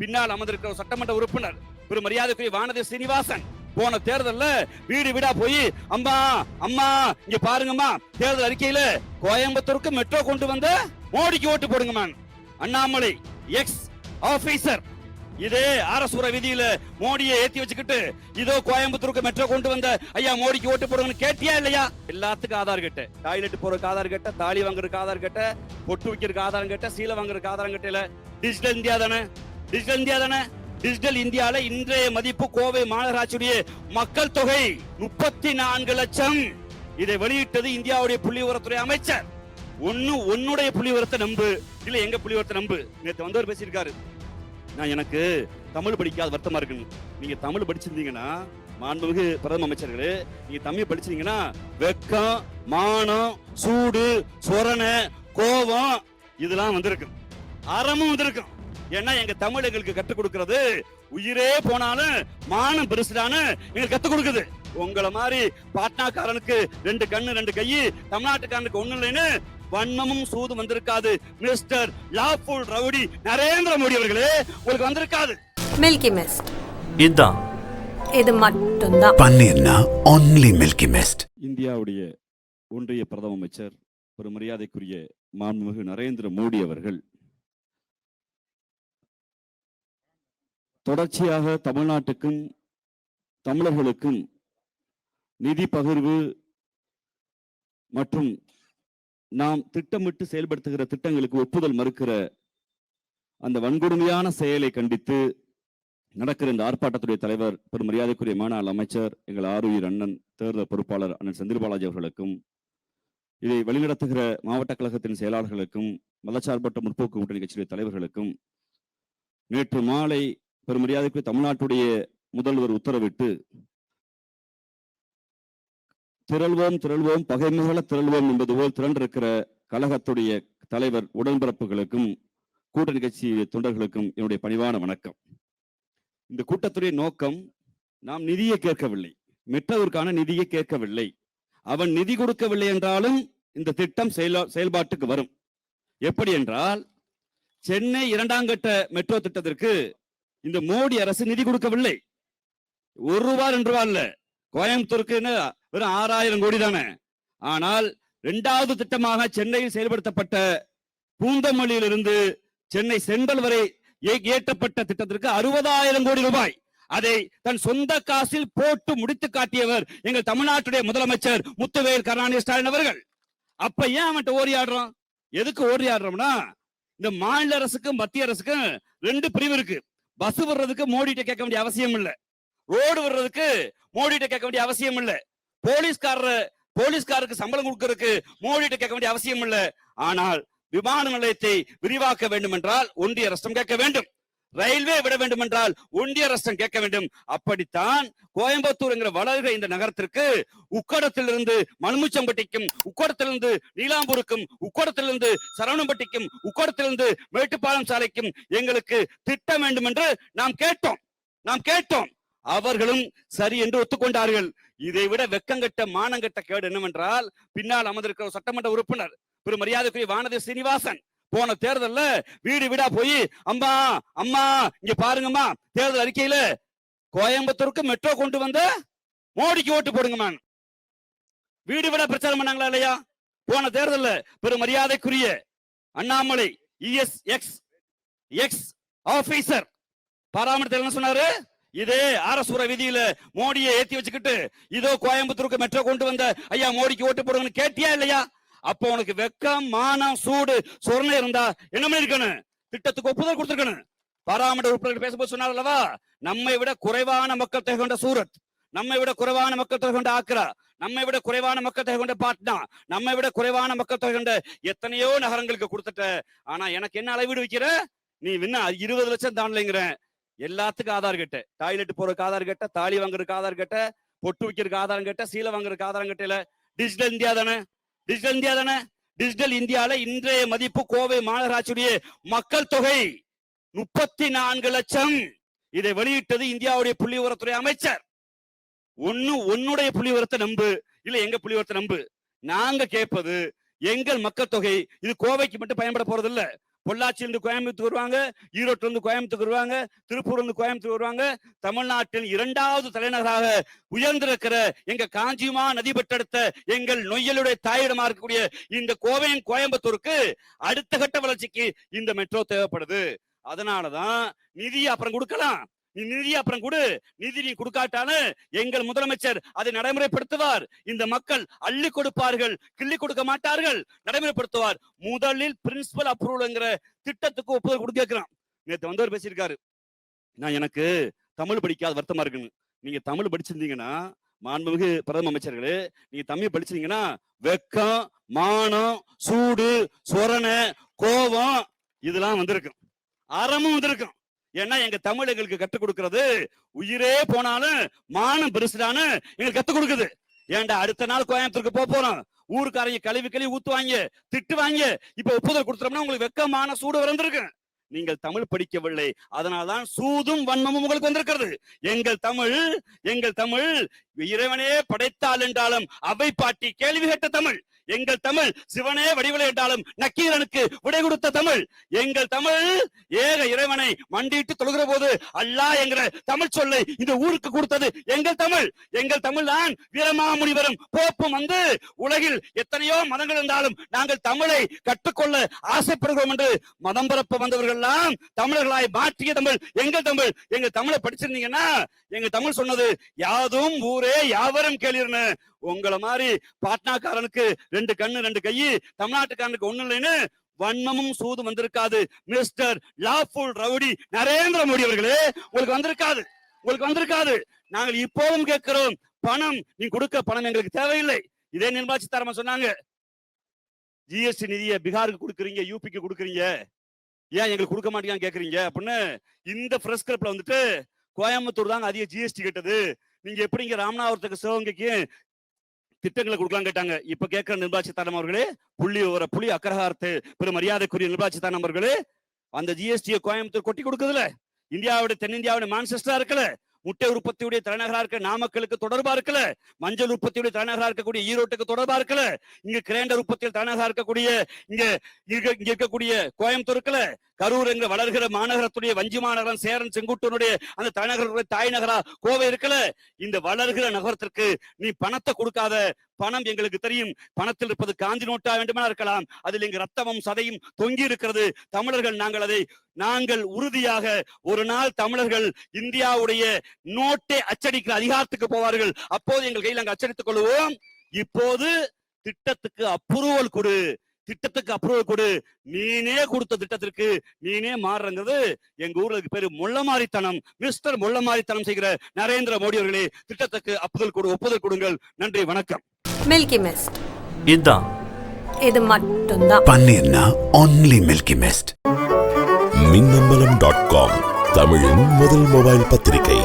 பின்னால் அமர்ந்திருக்கிற சட்டமன்ற உறுப்பினர் ஒரு மரியாதைக்குரிய வானதி சீனிவாசன். போன தேர்தல்ல வீடு வீடா போய் அம்மா அம்மா இங்க பாருங்கம்மா தேர்தல் அறிக்கையில கோயம்புத்தூருக்கு மெட்ரோ கொண்டு வந்த மோடிக்கு ஓட்டு போடுங்கம்மா. அண்ணாமலை எக்ஸ் ஆபீசர் இதே அரசுர விதியில மோடியை ஏத்தி வச்சுக்கிட்டு இதோ கோயம்புத்தூருக்கு மெட்ரோ கொண்டு வந்த ஐயா மோடிக்கு ஓட்டு போடுங்கன்னு கேட்டியா இல்லையா? எல்லாத்துக்கும் ஆதார் கட்ட. டாய்லெட் போறதுக்கு ஆதார் கட்ட தாலி வாங்குறதுக்கு ஆதார் கட்ட பொட்டு வைக்கிறதுக்கு ஆதாரம் கட்ட சீலை வாங்குறதுக்கு ஆதாரம் கட்டல டிஜிட்டல் இந்தியா தானே? டிஜிட்டல் இந்தியா தானே? டிஜிட்டல் இந்தியால இன்றைய மதிப்பு கோவை மாநகராட்சியுடைய மக்கள் தொகை முப்பத்தி நான்கு லட்சம். இதை வெளியிட்டது இந்தியாவுடைய புள்ளி உரத்துறை அமைச்சர். ஒன்னு உன்னுடைய புள்ளி உரத்தை நம்பு. இல்ல எங்க புள்ளி உரத்தை நம்பு. நேற்று வந்தவர் பேசியிருக்காரு. நான் எனக்கு தமிழ் படிக்காத வருத்தமா இருக்குன்னு. நீங்க தமிழ் படிச்சிருந்தீங்கன்னா மாண்புமிகு பிரதம அமைச்சர்களே நீங்க தமிழ் படிச்சிருந்தீங்கன்னா வெக்கம் மானம் சூடு சொரண கோபம் இதெல்லாம் வந்திருக்கும் அறமும் வந்திருக்கும் ஏன்னா எங்க தமிழ் எங்களுக்கு கற்றுக் கொடுக்கிறது உயிரே போனாலும் மானம் பெருசுடான்னு எங்களுக்கு கத்துக் கொடுக்குது. உங்களை மாதிரி பாட்னாக்காரனுக்கு ரெண்டு கண்ணு ரெண்டு கை தமிழ்நாட்டுக்காரனுக்கு ஒண்ணு இல்லைன்னு வன்மமும் சூதும் வந்திருக்காது. Mister lawful rowdy Narendra Modi அவர்களே உங்களுக்கு வந்திருக்காது. மில்கி மிஸ்ட் இதுதான் இது மட்டும்தான். பன்னீர்னா ஒன்லி மில்கி மிஸ்ட் இந்தியாவுடைய ஒன்றிய பிரதம அமைச்சர் ஒரு மரியாதைக்குரிய மாண்புமிகு நரேந்திர மோடி அவர்கள் தொடர்ச்சியாக தமிழ்நாட்டுக்கும் தமிழர்களுக்கும் நிதி பகிர்வு மற்றும் நாம் திட்டமிட்டு செயல்படுத்துகிற திட்டங்களுக்கு ஒப்புதல் மறுக்கிற அந்த வன்கொடுமையான செயலை கண்டித்து நடக்கிற இந்த ஆர்ப்பாட்டத்துடைய தலைவர் பெரும் மரியாதைக்குரிய மாநாள் அமைச்சர் எங்கள் ஆருயிர் அண்ணன் தேர்தல் பொறுப்பாளர் அண்ணன் செந்தில் பாலாஜி அவர்களுக்கும் இதை வழிநடத்துகிற மாவட்ட கழகத்தின் செயலாளர்களுக்கும் மதச்சார்பற்ற முற்போக்கு கூட்டணி கட்சியுடைய தலைவர்களுக்கும் நேற்று மாலை பெரும் தமிழ்நாட்டுடைய முதல்வர் உத்தரவிட்டு திரள்வோம் திரள்வோம் பகைமைகள திரள்வோம் என்பது போல் திரண்டிருக்கிற கழகத்துடைய தலைவர் உடன்பிறப்புகளுக்கும் கூட்டணி கட்சி தொண்டர்களுக்கும் என்னுடைய பணிவான வணக்கம். இந்த கூட்டத்துடைய நோக்கம் நாம் நிதியை கேட்கவில்லை. மெட்ரோவிற்கான நிதியை கேட்கவில்லை. அவன் நிதி கொடுக்கவில்லை என்றாலும் இந்த திட்டம் செயல்பாட்டுக்கு வரும். எப்படி என்றால் சென்னை இரண்டாம் கட்ட மெட்ரோ திட்டத்திற்கு இந்த மோடி அரசு நிதி கொடுக்கவில்லை. ஒரு ரூபா ரெண்டு ரூபா இல்ல. கோயம்புத்தூருக்கு வெறும் ஆறாயிரம் கோடி தானே. ஆனால் இரண்டாவது திட்டமாக சென்னையில் செயல்படுத்தப்பட்ட பூந்தமல்லியிலிருந்து சென்னை சென்ட்ரல் வரை ஏற்றப்பட்ட திட்டத்திற்கு அறுபதாயிரம் கோடி ரூபாய். அதை தன் சொந்த காசில் போட்டு முடித்து காட்டியவர் எங்கள் தமிழ்நாட்டுடைய முதலமைச்சர் முத்துவேல் கருணாநிதி ஸ்டாலின் அவர்கள். அப்ப ஏன் அவன்கிட்ட ஓரி எதுக்கு ஓடியாடுறோம்னா இந்த மாநில அரசுக்கும் மத்திய அரசுக்கும் ரெண்டு பிரிவு இருக்கு. பஸ் வர்றதுக்கு மோடிட்ட கேட்க வேண்டிய அவசியம் இல்ல. ரோடு வர்றதுக்கு மோடிட்ட கேட்க வேண்டிய அவசியம் இல்ல. போலீஸ்காரர் போலீஸ்காருக்கு சம்பளம் கொடுக்கறதுக்கு மோடிட்ட கேட்க வேண்டிய அவசியம் இல்ல. ஆனால் விமான நிலையத்தை விரிவாக்க வேண்டும் என்றால் ஒன்றிய அரசம் கேட்க வேண்டும். ரயில்வே விட வேண்டும் என்றால் ஒன்றிய அரசம் கேட்க வேண்டும். அப்படித்தான் கோயம்புத்தூர் என்கிற வளர்கிற இந்த நகரத்திற்கு உக்கடத்திலிருந்து மலுமுச்சம்பட்டிக்கும் உக்கடத்திலிருந்து நீலாம்பூருக்கும் உக்கடத்திலிருந்து சரவணம்பட்டிக்கும் உக்கடத்திலிருந்து மேட்டுப்பாளையம் சாலைக்கும் எங்களுக்கு திட்டம் வேண்டும் என்று நாம் கேட்டோம். நாம் கேட்டோம். அவர்களும் சரி என்று ஒத்துக்கொண்டார்கள். இதை விட வெக்கங்கட்ட மானங்கட்ட கேடு என்னவென்றால் பின்னால் அமர்ந்திருக்கிற சட்டமன்ற உறுப்பினர் பெரும் மரியாதைக்குரிய வானதி சீனிவாசன் போன தேர்தல்ல வீடு வீடா போய் அம்மா அம்மா இங்க பாருங்கம்மா தேர்தல் அறிக்கையில கோயம்புத்தூருக்கு மெட்ரோ கொண்டு வந்த மோடிக்கு ஓட்டு போடுங்கம்மா வீடு வீடா பிரச்சாரம் பண்ணாங்களா இல்லையா? போன தேர்தல்ல பெரும் மரியாதைக்குரிய அண்ணாமலை இஎஸ் எக்ஸ் எக்ஸ் ஆபீசர் பாராமரித்தல் என்ன சொன்னாரு? இதே அரசுர விதியில மோடியை ஏத்தி வச்சுக்கிட்டு இதோ கோயம்புத்தூருக்கு மெட்ரோ கொண்டு வந்த ஐயா மோடிக்கு ஓட்டு போடுங்கன்னு கேட்டியா இல்லையா? அப்போ உனக்கு வெக்கம் மானம் சூடு சொரணை இருந்தா என்ன பண்ணிருக்கணும்? திட்டத்துக்கு ஒப்புதல் கொடுத்திருக்கணும். பாராமட்ட உறுப்பினர்கள் பேசும்போது சொன்னார் அல்லவா? நம்மை விட குறைவான மக்கள் தொகை கொண்ட சூரத் நம்மை விட குறைவான மக்கள் தொகை கொண்ட ஆக்ரா நம்மை விட குறைவான மக்கள் தொகை கொண்ட பாட்னா நம்மை விட குறைவான மக்கள் தொகை கொண்ட எத்தனையோ நகரங்களுக்கு கொடுத்துட்ட. ஆனா எனக்கு என்ன அளவீடு வைக்கிற? நீ என்ன இருபது லட்சம் தாண்டலைங்கிற. எல்லாத்துக்கும் ஆதார் கட்ட. டாய்லெட் போறதுக்கு ஆதார் கட்ட தாலி வாங்குறதுக்கு ஆதார் கட்ட பொட்டு வைக்கிறதுக்கு ஆதாரம் கட்ட சீலை வாங்குறதுக்கு ஆதாரம் கட்டல டிஜிட்டல் இந்தியா தானே? டிஜிட்டல் இந்தியா தானே? டிஜிட்டல் இந்தியால இன்றைய மதிப்பு கோவை மாநகராட்சியுடைய மக்கள் தொகை முப்பத்தி நான்கு லட்சம். இதை வெளியிட்டது இந்தியாவுடைய புள்ளி உரத்துறை அமைச்சர். ஒண்ணு உன்னுடைய புள்ளி உரத்தை நம்பு இல்ல எங்க புள்ளி உரத்தை நம்பு. நாங்க கேட்பது எங்கள் மக்கள் தொகை. இது கோவைக்கு மட்டும் பயன்பட போறது இல்ல பொள்ளாச்சியில இருந்து கோயம்புத்தூர் வருவாங்க ஈரோட்ல இருந்து கோயம்புத்தூர் வருவாங்க திருப்பூர் இருந்து கோயம்புத்தூர் வருவாங்க. தமிழ்நாட்டின் இரண்டாவது தலைநகராக உயர்ந்திருக்கிற எங்க காஞ்சிமா நதி பெற்றெடுத்த எங்கள் நொய்யலுடைய தாயிடமா இருக்கக்கூடிய இந்த கோவையின் கோயம்புத்தூருக்கு அடுத்த கட்ட வளர்ச்சிக்கு இந்த மெட்ரோ தேவைப்படுது. அதனாலதான் நிதி அப்புறம் கொடுக்கலாம். நீ நிதி அப்புறம் கொடு. நிதி நீ கொடுக்காட்டாலும் எங்கள் முதலமைச்சர் அதை நடைமுறைப்படுத்துவார். இந்த மக்கள் அள்ளி கொடுப்பார்கள் கிள்ளி கொடுக்க மாட்டார்கள் நடைமுறைப்படுத்துவார். முதலில் பிரின்சிபல் அப்ரூவல்ங்கிற திட்டத்துக்கு ஒப்புதல் கொடுக்க கேட்கிறான். நேத்து வந்தவர் பேசியிருக்காரு. நான் எனக்கு தமிழ் படிக்காத வருத்தமா இருக்குன்னு. நீங்க தமிழ் படிச்சிருந்தீங்கன்னா மாண்புமிகு பிரதம அமைச்சர்களே நீங்க தமிழ் படிச்சிருந்தீங்கன்னா வெக்கம் மானம் சூடு சொரண கோபம் இதெல்லாம் வந்திருக்கும். அறமும் வந்திருக்கும். ஏன்னா எங்க தமிழ் எங்களுக்கு கற்றுக் கொடுக்கறது உயிரே போனாலும் மானம் பெருசுடான்னு எங்களுக்கு கத்துக் கொடுக்குது. ஏன்டா அடுத்த நாள் கோயம்புத்தூருக்கு போக போறோம். ஊருக்காரங்க கழுவி கழுவி ஊத்துவாங்க திட்டுவாங்க. இப்ப ஒப்புதல் கொடுத்துட்டோம்னா உங்களுக்கு வெக்கமான சூடு வந்திருக்கு. நீங்கள் தமிழ் படிக்கவில்லை. அதனால்தான் சூதும் வன்மமும் உங்களுக்கு வந்திருக்கிறது. எங்கள் தமிழ் எங்கள் தமிழ் இறைவனே படைத்தாள் என்றாலும் அவை பாட்டி கேள்வி கேட்ட தமிழ். எங்கள் தமிழ் சிவனே வடிவலை என்றாலும் நக்கீரனுக்கு விடை கொடுத்த தமிழ். எங்கள் தமிழ் ஏக இறைவனை மண்டிட்டு தொழுகிற போது அல்லாஹ் என்கிற தமிழ் சொல்லை இந்த ஊருக்கு கொடுத்தது எங்கள் தமிழ். எங்கள் தமிழ் தான் வீரமாமுனிவரும் போப்பும் வந்து உலகில் எத்தனையோ மதங்கள் இருந்தாலும் நாங்கள் தமிழை கற்றுக்கொள்ள ஆசைப்படுகிறோம் என்று மதம் பரப்ப வந்தவர்கள் எல்லாம் தமிழர்களாய் மாற்றிய தமிழ். எங்கள் தமிழ் எங்க தமிழை படிச்சிருந்தீங்கன்னா எங்க தமிழ் சொன்னது யாதும் ஊரே யாவரும் கேளிர்னு உங்களை மாதிரி பாட்னாக்காரனுக்கு ரெண்டு கண்ணு ரெண்டு கை தமிழ்நாட்டுக்காரனுக்கு ஒண்ணு இல்லைன்னு வன்மமும் சூதும் வந்திருக்காது. Mister lawful rowdy Narendra Modi அவர்களே உங்களுக்கு வந்திருக்காது உங்களுக்கு வந்திருக்காது. நாங்கள் இப்போவும் கேட்கிறோம் பணம் நீ கொடுக்க பணம் எங்களுக்கு தேவையில்லை. இதே நிர்மலா சீதாராமன் சொன்னாங்க ஜிஎஸ்டி நிதியை பீகாருக்கு கொடுக்குறீங்க யூபிக்கு கொடுக்குறீங்க. ஏன் எங்களுக்கு கொடுக்க மாட்டீங்கன்னு கேக்குறீங்க அப்படின்னு இந்த ஃப்ரெஷ் கிளப்ல வந்துட்டு கோயம்புத்தூர் தாங்க அதிக ஜிஎஸ்டி கேட்டது. நீங்க எப்படிங்க ராமநாதபுரத்துக்கு சிவகங்கைக்கு திட்டங்களை கொடுக்கலாம் கேட்டாங்க. இப்ப கேட்கிற நிர்மலா தானம் அவர்களே புள்ளி விவர புள்ளி அக்கரகாரத்து பெரும் மரியாதைக்குரிய நிர்மலா தானம் அவர்களே அந்த ஜிஎஸ்டியை கோயம்புத்தூர் கொட்டி கொடுக்குதுல இந்தியாவுடைய தென்னிந்தியாவுடைய மான்செஸ்டரா இருக்கல. முட்டை உற்பத்தியுடைய தலைநகரா இருக்க நாமக்கலுக்கு தொடர்பா இருக்கல. மஞ்சள் உற்பத்தியுடைய தலைநகரா இருக்கக்கூடிய ஈரோட்டுக்கு தொடர்பா இருக்கல. இங்க கிரேண்டர் உற்பத்தியில் தலைநகரா இருக்கக்கூடிய இங்க இங்க இருக்கக்கூடிய கோயம்புத்தூர் இருக்கல. கரூர் எங்க வளர்கிற மாநகரத்துடைய வஞ்சி மாநகரம் சேரன் செங்குட்டூருடைய அந்த தலைநகருடைய தாய் நகரா? கோவை இருக்கல? இந்த வளர்கிற நகரத்திற்கு நீ பணத்தை கொடுக்காத. பணம் எங்களுக்கு தெரியும். பணத்தில் இருப்பது காஞ்சி நோட்டா வேண்டுமா இருக்கலாம். அதில் எங்க ரத்தமும் சதையும் தொங்கி இருக்கிறது. தமிழர்கள் நாங்கள் அதை நாங்கள் உறுதியாக ஒரு நாள் தமிழர்கள் இந்தியாவுடைய நோட்டை அச்சடிக்கிற அதிகாரத்துக்கு போவார்கள். அப்போது எங்கள் கையில் அங்கு அச்சடித்துக் கொள்வோம். இப்போது திட்டத்துக்கு அப்ரூவல் கொடு. திட்டத்துக்கு அப்ரூவல் கொடு. நீனே கொடுத்த திட்டத்திற்கு நீனே மாறுறது எங்க ஊர்ல பேரு முள்ளமாரித்தனம். மிஸ்டர் முள்ளமாரித்தனம் செய்கிற நரேந்திர மோடி அவர்களே திட்டத்துக்கு அப்புதல் கொடு ஒப்புதல் கொடுங்கள். நன்றி வணக்கம். மில்கி மிஸ்ட் இதுதான் இது மட்டும்தான். Panirna only Milky Mist. Minnambalam dot com தமிழின் முதல் மொபைல் பத்திரிகை.